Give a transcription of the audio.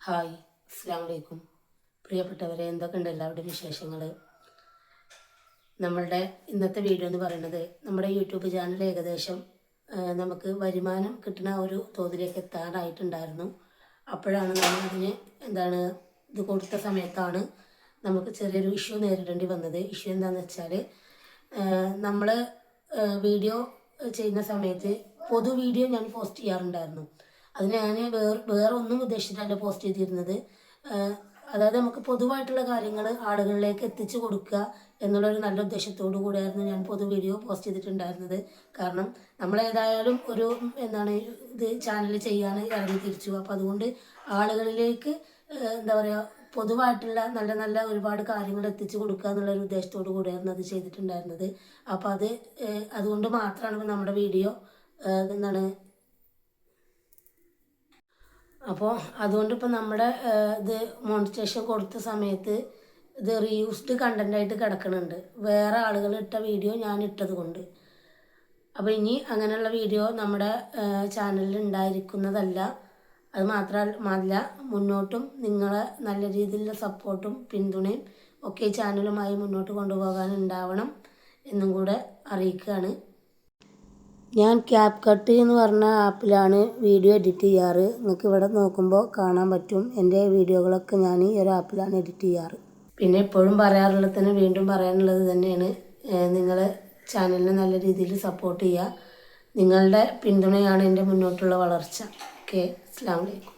Hi അസ്സാം വലൈക്കും പ്രിയപ്പെട്ടവരെ എന്തൊക്കെയുണ്ട് എല്ലാവരുടെയും വിശേഷങ്ങൾ നമ്മളുടെ ഇന്നത്തെ വീഡിയോ എന്ന് പറയുന്നത് നമ്മുടെ യൂട്യൂബ് ചാനൽ ഏകദേശം നമുക്ക് വരുമാനം കിട്ടുന്ന ഒരു തോതിലേക്ക് എത്താനായിട്ടുണ്ടായിരുന്നു അപ്പോഴാണ് നമ്മൾ അതിന് എന്താണ് ഇത് കൊടുത്ത സമയത്താണ് നമുക്ക് ചെറിയൊരു ഇഷ്യൂ നേരിടേണ്ടി വന്നത്. ഇഷ്യൂ എന്താണെന്ന് വെച്ചാൽ നമ്മൾ വീഡിയോ ചെയ്യുന്ന സമയത്ത് പൊതു വീഡിയോ ഞാൻ പോസ്റ്റ് ചെയ്യാറുണ്ടായിരുന്നു. അത് ഞാൻ വേറെ വേറെ ഒന്നും ഉദ്ദേശിച്ചിട്ടല്ല പോസ്റ്റ് ചെയ്തിരുന്നത്. അതായത് നമുക്ക് പൊതുവായിട്ടുള്ള കാര്യങ്ങൾ ആളുകളിലേക്ക് എത്തിച്ചു കൊടുക്കുക എന്നുള്ളൊരു നല്ല ഉദ്ദേശത്തോടു കൂടിയായിരുന്നു ഞാൻ പൊതു വീഡിയോ പോസ്റ്റ് ചെയ്തിട്ടുണ്ടായിരുന്നത്. കാരണം നമ്മളേതായാലും ഒരു എന്താണ് ഇത് ചാനൽ ചെയ്യാൻ ഇറങ്ങി തിരിച്ചു. അപ്പോൾ അതുകൊണ്ട് ആളുകളിലേക്ക് എന്താ പറയുക പൊതുവായിട്ടുള്ള നല്ല നല്ല ഒരുപാട് കാര്യങ്ങൾ എത്തിച്ചു കൊടുക്കുക എന്നുള്ള ഒരു ഉദ്ദേശത്തോടു കൂടിയായിരുന്നു അത് ചെയ്തിട്ടുണ്ടായിരുന്നത്. അപ്പോൾ അത് അതുകൊണ്ട് മാത്രമാണ് നമ്മുടെ വീഡിയോ എന്താണ് അപ്പോൾ അതുകൊണ്ട് ഇപ്പോൾ നമ്മുടെ ഇത് മോണിറ്റേഷൻ കൊടുത്ത സമയത്ത് ഇത് റീയൂസ്ഡ് കണ്ടന്റ് ആയിട്ട് കിടക്കുന്നുണ്ട് വേറെ ആളുകൾ ഇട്ട വീഡിയോ ഞാൻ ഇട്ടത് കൊണ്ട്. അപ്പോൾ ഇനി അങ്ങനെയുള്ള വീഡിയോ നമ്മുടെ ചാനലിൽ ഉണ്ടായിരിക്കുന്നതല്ല. അത് മാത്രമല്ല മുന്നോട്ടും നിങ്ങളെ നല്ല രീതിയിലുള്ള സപ്പോർട്ടും പിന്തുണയും ഒക്കെ ചാനലുമായി മുന്നോട്ട് കൊണ്ടുപോകാൻ ഉണ്ടാവണം എന്നും കൂടെ അറിയിക്കുകയാണ് ഞാൻ ക്യാപ് കട്ട് എന്ന് പറഞ്ഞ ആപ്പിലാണ് വീഡിയോ എഡിറ്റ് ചെയ്യാറ്. നിങ്ങൾക്ക് ഇവിടെ നോക്കുമ്പോൾ കാണാൻ പറ്റും. എന്റെ വീഡിയോകളൊക്കെ ഞാൻ ഈ ഒരു ആപ്പിലാണ് എഡിറ്റ് ചെയ്യാറ്. പിന്നെ എപ്പോഴും പറയാറുള്ളത് തന്നെ വീണ്ടും പറയാനുള്ളത് തന്നെയാണ്. നിങ്ങൾ ചാനലിനെ നല്ല രീതിയിൽ സപ്പോർട്ട് ചെയ്യുക. നിങ്ങളുടെ പിന്തുണയാണ് എന്റെ മുന്നോട്ടുള്ള വളർച്ച. ഓക്കെ അസ്സാം വലൈക്കും